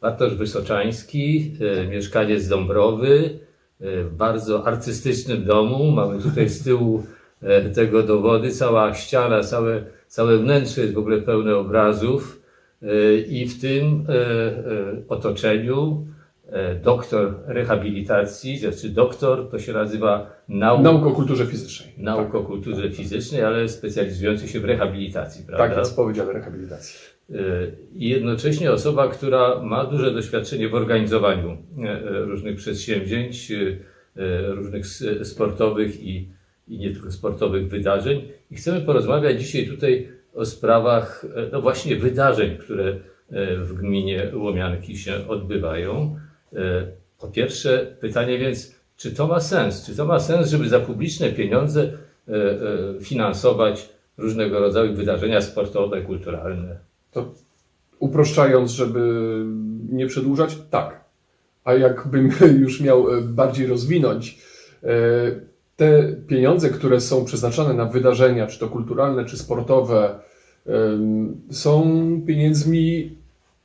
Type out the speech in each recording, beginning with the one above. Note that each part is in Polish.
Bartosz Wysoczański, e, mieszkaniec Dąbrowy, e, w bardzo artystycznym domu. Mamy tutaj z tyłu e, tego dowody. Cała ściana, całe, całe wnętrze jest w ogóle pełne obrazów. I w tym otoczeniu doktor rehabilitacji, znaczy doktor to się nazywa nauk, Nauk o kulturze fizycznej. nauk o kulturze fizycznej, ale specjalizujący się w rehabilitacji, Tak, prawda? tak jest po Wydziale Rehabilitacji. I jednocześnie osoba, która ma duże doświadczenie w organizowaniu e, e, różnych przedsięwzięć, e, różnych sportowych i, i nie tylko sportowych wydarzeń. I chcemy porozmawiać dzisiaj tutaj o sprawach, no właśnie wydarzeń, które w gminie Łomianki się odbywają. Po pierwsze pytanie więc, czy to ma sens? Czy to ma sens, żeby za publiczne pieniądze finansować różnego rodzaju wydarzenia sportowe, kulturalne? To uproszczając, żeby nie przedłużać, tak. A jakbym już miał e, bardziej rozwinąć, e, te pieniądze, które są przeznaczane na wydarzenia, czy to kulturalne, czy sportowe, są pieniędzmi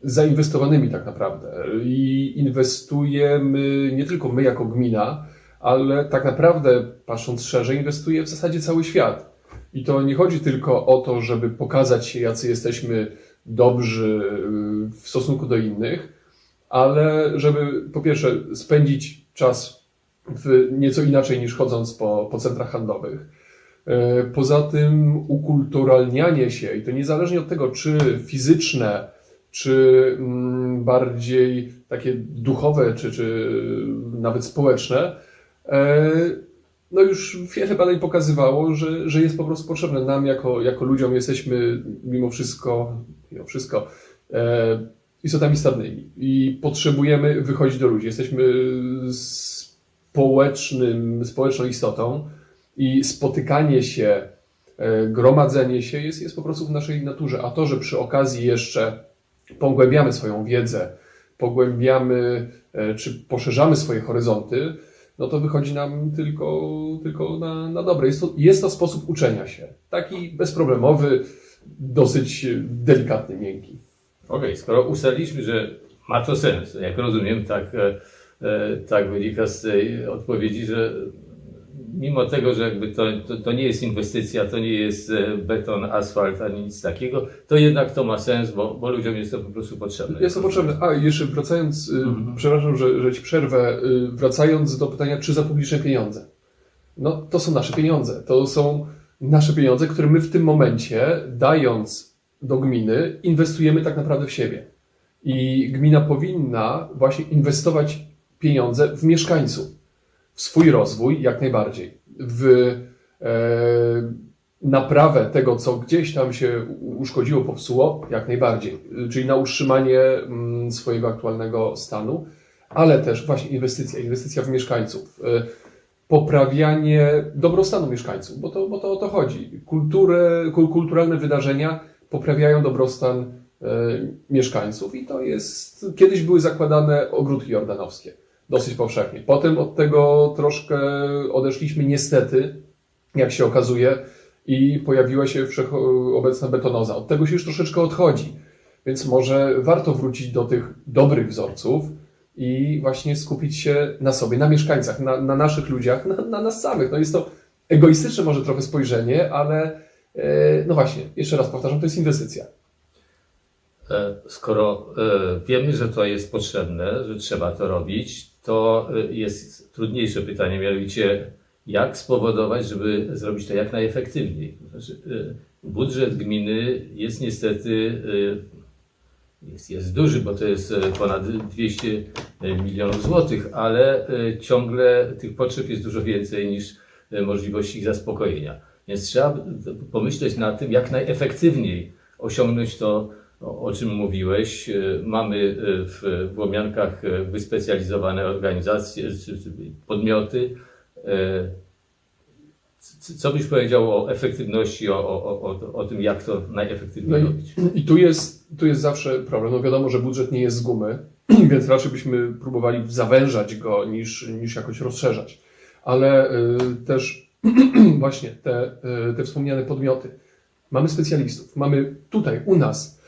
zainwestowanymi tak naprawdę. I inwestujemy nie tylko my jako gmina, ale tak naprawdę, patrząc szerzej, inwestuje w zasadzie cały świat. I to nie chodzi tylko o to, żeby pokazać się, jacy jesteśmy dobrzy y, w stosunku do innych, ale żeby po pierwsze spędzić czas nieco inaczej niż chodząc po, po centrach handlowych. E, Poza tym ukulturalnianie się, i to niezależnie od tego, czy fizyczne, czy mm, bardziej takie duchowe, czy, czy nawet społeczne, e, no już wiele badań pokazywało, że, że jest po prostu potrzebne. Nam jako, jako ludziom jesteśmy mimo wszystko, mimo wszystko e, istotami stadnymi i potrzebujemy wychodzić do ludzi. Jesteśmy społecznym, społeczną istotą i spotykanie się, e, gromadzenie się jest, jest po prostu w naszej naturze. A to, że przy okazji jeszcze pogłębiamy swoją wiedzę, pogłębiamy e, czy poszerzamy swoje horyzonty, no to wychodzi nam tylko, tylko na, na dobre. Jest to, jest to sposób uczenia się. Taki bezproblemowy, dosyć delikatny, miękki. Okej, skoro ustaliliśmy, że ma to sens, jak rozumiem, tak, e, e, tak wynika z tej odpowiedzi, że mimo tego, że to, to, to nie jest inwestycja, to nie jest e, beton, asfalt, ani nic takiego, to jednak to ma sens, bo, bo ludziom jest to po prostu potrzebne. Jest to potrzebne. A, jeszcze wracając, y, Mhm. przepraszam, że, że Ci przerwę, y, wracając do pytania, czy za publiczne pieniądze. No, to są nasze pieniądze. To są nasze pieniądze, które my w tym momencie, dając do gminy, inwestujemy tak naprawdę w siebie. I gmina powinna właśnie inwestować pieniądze w mieszkańców, w swój rozwój jak najbardziej, w e, naprawę tego, co gdzieś tam się uszkodziło, popsuło, jak najbardziej, czyli na utrzymanie mm, swojego aktualnego stanu, ale też właśnie inwestycja, inwestycja w mieszkańców, y, poprawianie dobrostanu mieszkańców, bo to, bo to o to chodzi. Kulturę, kul- kulturalne wydarzenia poprawiają dobrostan y, mieszkańców i to jest, kiedyś były zakładane ogródki jordanowskie, dosyć powszechnie. Potem od tego troszkę odeszliśmy niestety, jak się okazuje, i pojawiła się wszechobecna betonoza. Od tego się już troszeczkę odchodzi, więc może warto wrócić do tych dobrych wzorców i właśnie skupić się na sobie, na mieszkańcach, na, na naszych ludziach, na, na nas samych. No jest to egoistyczne może trochę spojrzenie, ale e, no właśnie, jeszcze raz powtarzam, to jest inwestycja. E, Skoro e, wiemy, że to jest potrzebne, że trzeba to robić, to e, jest trudniejsze pytanie, mianowicie jak spowodować, żeby zrobić to jak najefektywniej. Znaczy, e, budżet gminy jest niestety e, jest, jest duży, bo to jest ponad 200 milionów złotych, ale ciągle tych potrzeb jest dużo więcej niż możliwości ich zaspokojenia. Więc trzeba pomyśleć nad tym, jak najefektywniej osiągnąć to, o, czym mówiłeś. E, Mamy e, w, Łomiankach e, wyspecjalizowane organizacje, podmioty. Co byś powiedział o efektywności, o, o, o, o, o tym, jak to najefektywniej No i- robić? I tu jest, tu jest zawsze problem. No wiadomo, że budżet nie jest z gumy, więc raczej byśmy próbowali zawężać go niż, niż jakoś rozszerzać. Ale y, też właśnie te, y, te wspomniane podmioty. Mamy specjalistów. Mamy tutaj u nas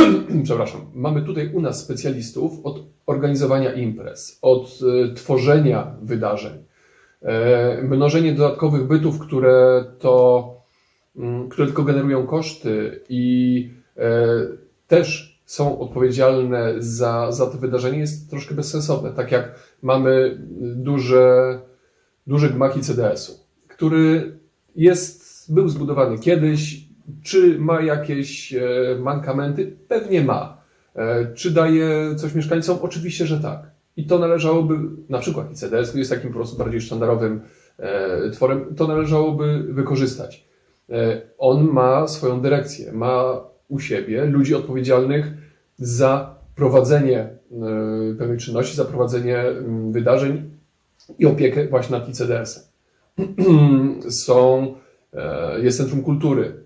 przepraszam, mamy tutaj u nas specjalistów od organizowania imprez, od e, tworzenia wydarzeń, e, mnożenie dodatkowych bytów, które to, mm, które tylko generują koszty i e, też są odpowiedzialne za, za to wydarzenie jest troszkę bezsensowne. Tak jak mamy duże, duży gmach CDS-u, który jest, był zbudowany kiedyś, czy ma jakieś e, mankamenty? Pewnie ma. E, Czy daje coś mieszkańcom? Oczywiście, że tak. I to należałoby, na przykład ICDS jest takim po prostu bardziej sztandarowym e, tworem, to należałoby wykorzystać. On ma swoją dyrekcję, ma u siebie ludzi odpowiedzialnych za prowadzenie pewnej czynności, za prowadzenie mm, wydarzeń i opiekę właśnie nad ICDS-em. Są, jest Centrum Kultury,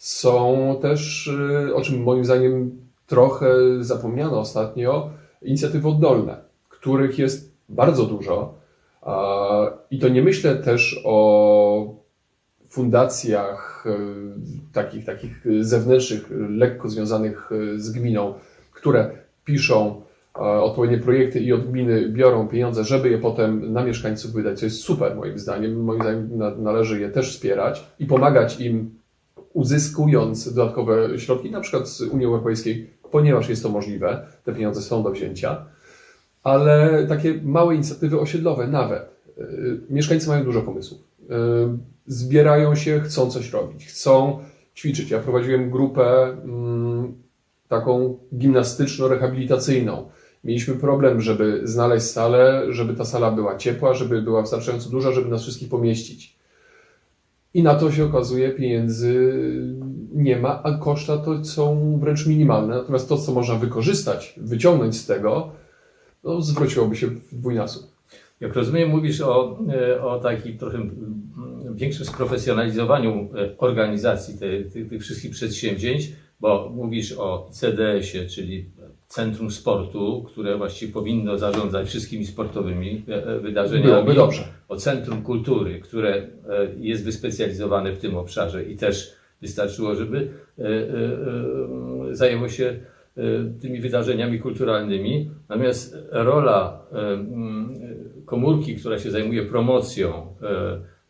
są też, y, o czym moim zdaniem trochę zapomniano ostatnio, inicjatywy oddolne, których jest bardzo dużo. I to nie myślę też o fundacjach y, takich, takich zewnętrznych, lekko związanych y, z gminą, które piszą odpowiednie projekty i od gminy biorą pieniądze, żeby je potem na mieszkańców wydać, co jest super moim zdaniem. Moim zdaniem na- należy je też wspierać i pomagać im uzyskując dodatkowe środki, na przykład z Unii Europejskiej, ponieważ jest to możliwe, te pieniądze są do wzięcia, ale takie małe inicjatywy osiedlowe nawet. Yy, Mieszkańcy mają dużo pomysłów. Yy, Zbierają się, chcą coś robić, chcą ćwiczyć. Ja prowadziłem grupę mm, taką gimnastyczno-rehabilitacyjną. Mieliśmy problem, żeby znaleźć salę, żeby ta sala była ciepła, żeby była wystarczająco duża, żeby nas wszystkich pomieścić. I na to się okazuje, pieniędzy nie ma, a koszta to są wręcz minimalne. Natomiast to, co można wykorzystać, wyciągnąć z tego, no, zwróciłoby się w dwójnasób. Jak rozumiem, mówisz o, e, o takim trochę większym sprofesjonalizowaniu e, organizacji tych, tych wszystkich przedsięwzięć, bo mówisz o CDS-ie, czyli Centrum Sportu, które właściwie powinno zarządzać wszystkimi sportowymi e, e, wydarzeniami. Byłoby dobrze. O Centrum Kultury, które e, jest wyspecjalizowane w tym obszarze i też wystarczyło, żeby zajęło się tymi wydarzeniami kulturalnymi. Natomiast rola komórki, która się zajmuje promocją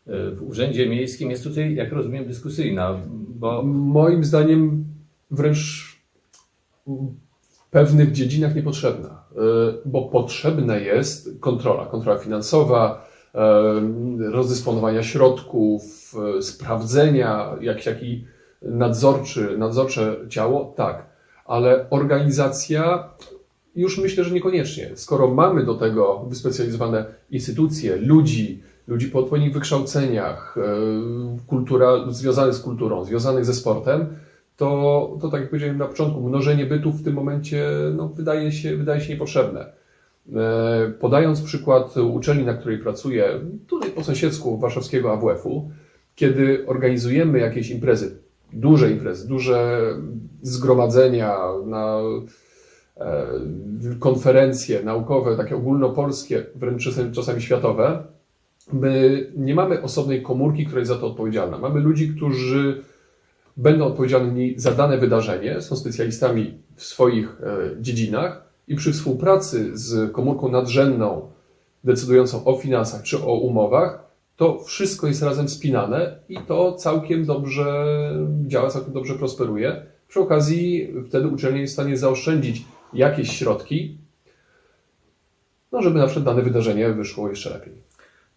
w Urzędzie Miejskim jest tutaj, jak rozumiem, dyskusyjna, bo Moim zdaniem wręcz pewnych dziedzinach niepotrzebna, y, bo potrzebna jest kontrola, kontrola finansowa, y, rozdysponowania środków, y, sprawdzenia, jakiś taki nadzorczy, nadzorcze ciało, tak, ale organizacja już myślę, że niekoniecznie. Skoro mamy do tego wyspecjalizowane instytucje, ludzi, ludzi po odpowiednich wykształceniach, kultura, związanych z kulturą, związanych ze sportem, to, to tak jak powiedziałem na początku, mnożenie bytów w tym momencie no, wydaje, się, wydaje się niepotrzebne. E, Podając przykład uczelni, na której pracuję, tutaj po sąsiedzku warszawskiego AWF-u, kiedy organizujemy jakieś imprezy, duże imprezy, duże zgromadzenia na e, konferencje naukowe, takie ogólnopolskie, wręcz czasami, czasami światowe, my nie mamy osobnej komórki, która jest za to odpowiedzialna. Mamy ludzi, którzy będą odpowiedzialni za dane wydarzenie, są specjalistami w swoich e, dziedzinach i przy współpracy z komórką nadrzędną decydującą o finansach czy o umowach, to wszystko jest razem spinane i to całkiem dobrze działa, całkiem dobrze prosperuje. Przy okazji wtedy uczelnia jest w stanie zaoszczędzić jakieś środki, no żeby na przykład dane wydarzenie wyszło jeszcze lepiej.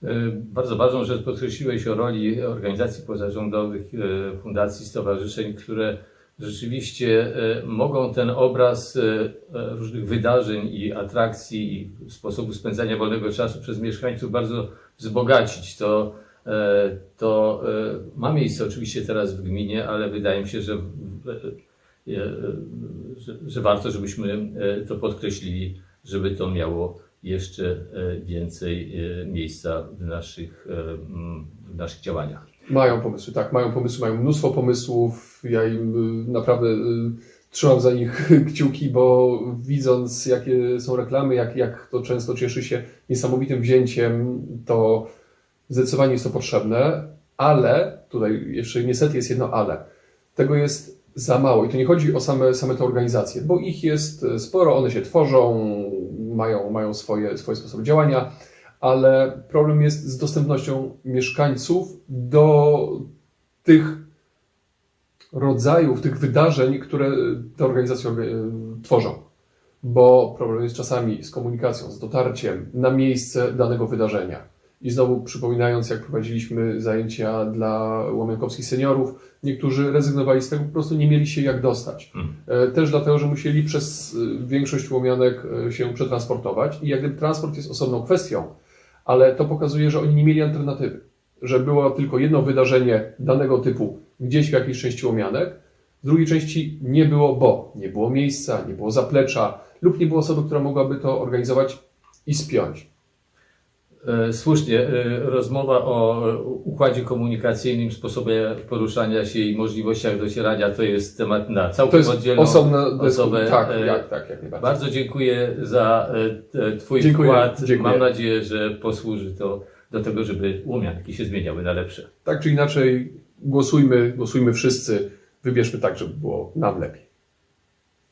E, Bardzo ważną rzecz podkreśliłeś o roli organizacji pozarządowych, e, fundacji, stowarzyszeń, które rzeczywiście e, mogą ten obraz różnych wydarzeń i atrakcji i sposobu spędzania wolnego czasu przez mieszkańców bardzo wzbogacić. To, to ma miejsce oczywiście teraz w gminie, ale wydaje mi się, że, że, że warto, żebyśmy to podkreślili, żeby to miało jeszcze e, więcej e, miejsca w naszych, e, w naszych działaniach. Mają pomysły, tak, mają pomysły, mają mnóstwo pomysłów. Ja im naprawdę trzymam za nich kciuki, bo widząc, jakie są reklamy, jak, jak to często cieszy się niesamowitym wzięciem, to zdecydowanie jest to potrzebne, ale tutaj jeszcze niestety jest jedno ale. Tego jest za mało. I to nie chodzi o same, same te organizacje, bo ich jest e, sporo, one się tworzą, mają, mają swoje, swoje sposoby działania, ale problem jest z dostępnością mieszkańców do tych rodzajów, tych wydarzeń, które te organizacje orga- tworzą. Bo problem jest czasami z komunikacją, z dotarciem na miejsce danego wydarzenia. I znowu przypominając, jak prowadziliśmy zajęcia dla łamiankowskich seniorów, niektórzy rezygnowali z tego, po prostu nie mieli się jak dostać. Mhm. E, Też dlatego, że musieli przez e, większość łomianek e, się przetransportować i jak gdyby transport jest osobną kwestią, ale to pokazuje, że oni nie mieli alternatywy. Że było tylko jedno wydarzenie danego typu gdzieś w jakiejś części łomianek, w drugiej części nie było, bo nie było miejsca, nie było zaplecza lub nie było osoby, która mogłaby to organizować i spiąć. E, Słusznie, e, rozmowa o układzie komunikacyjnym, sposobie poruszania się i możliwościach docierania to jest temat na całkiem oddzielną osobna osobę. Tak, jak, tak, jak najbardziej. Bardzo dziękuję za Twój Dziękuję, wkład. dziękuję. Mam nadzieję, że posłuży to do tego, żeby łomianki się zmieniały na lepsze. Tak czy inaczej, głosujmy, głosujmy wszyscy, wybierzmy tak, żeby było nam lepiej.